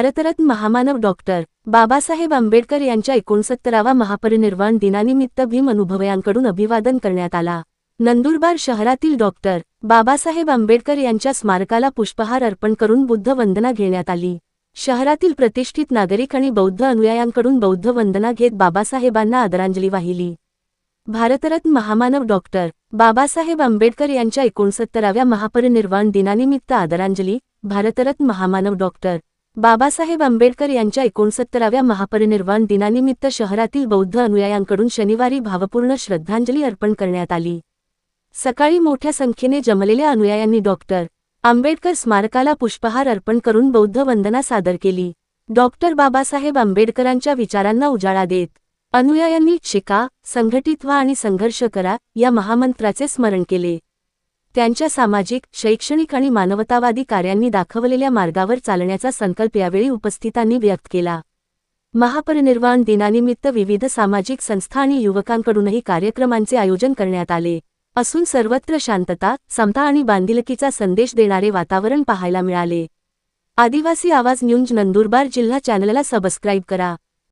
भारतरत्न महामानव डॉक्टर बाबासाहेब आंबेडकर यांच्या एकोणसत्तरावा महापरिनिर्वाण दिनानिमित्त भीम अनुभवयांकडून अभिवादन करण्यात आला. नंदुरबार शहरातील डॉक्टर बाबासाहेब आंबेडकर यांच्या स्मारकाला पुष्पहार अर्पण करून बुद्ध वंदना घेण्यात आली. शहरातील प्रतिष्ठित नागरिक आणि बौद्ध अनुयायांकडून बौद्ध वंदना घेत बाबासाहेबांना आदरांजली वाहिली. भारतरत्न महामानव डॉक्टर बाबासाहेब आंबेडकर यांच्या एकोणसत्तराव्या महापरिनिर्वाण दिनानिमित्त आदरांजली भारतरत्न महामानव डॉक्टर बाबासाहेब आंबेडकर यांच्या एकोणसत्तराव्या महापरिनिर्वाण दिनानिमित्त शहरातील बौद्ध अनुयायांकडून शनिवारी भावपूर्ण श्रद्धांजली अर्पण करण्यात आली. सकाळी मोठ्या संख्येने जमलेल्या अनुयायांनी डॉक्टर आंबेडकर स्मारकाला पुष्पहार अर्पण करून बौद्ध वंदना सादर केली. डॉक्टर बाबासाहेब आंबेडकरांच्या विचारांना उजाळा देत अनुयायांनी शिका संघटित व्हा आणि संघर्ष करा या महामंत्राचे स्मरण केले. त्यांच्या सामाजिक शैक्षणिक आणि मानवतावादी कार्यांनी दाखवलेल्या मार्गावर चालण्याचा संकल्प यावेळी उपस्थितांनी व्यक्त केला. महापरिनिर्वाण दिनानिमित्त विविध सामाजिक संस्था आणि युवकांकडूनही कार्यक्रमांचे आयोजन करण्यात आले. असून सर्वत्र शांतता समता आणि बांधिलकीचा संदेश देणारे वातावरण पाहायला मिळाले. आदिवासी आवाज न्यूज नंदुरबार जिल्हा चॅनलला सबस्क्राईब करा.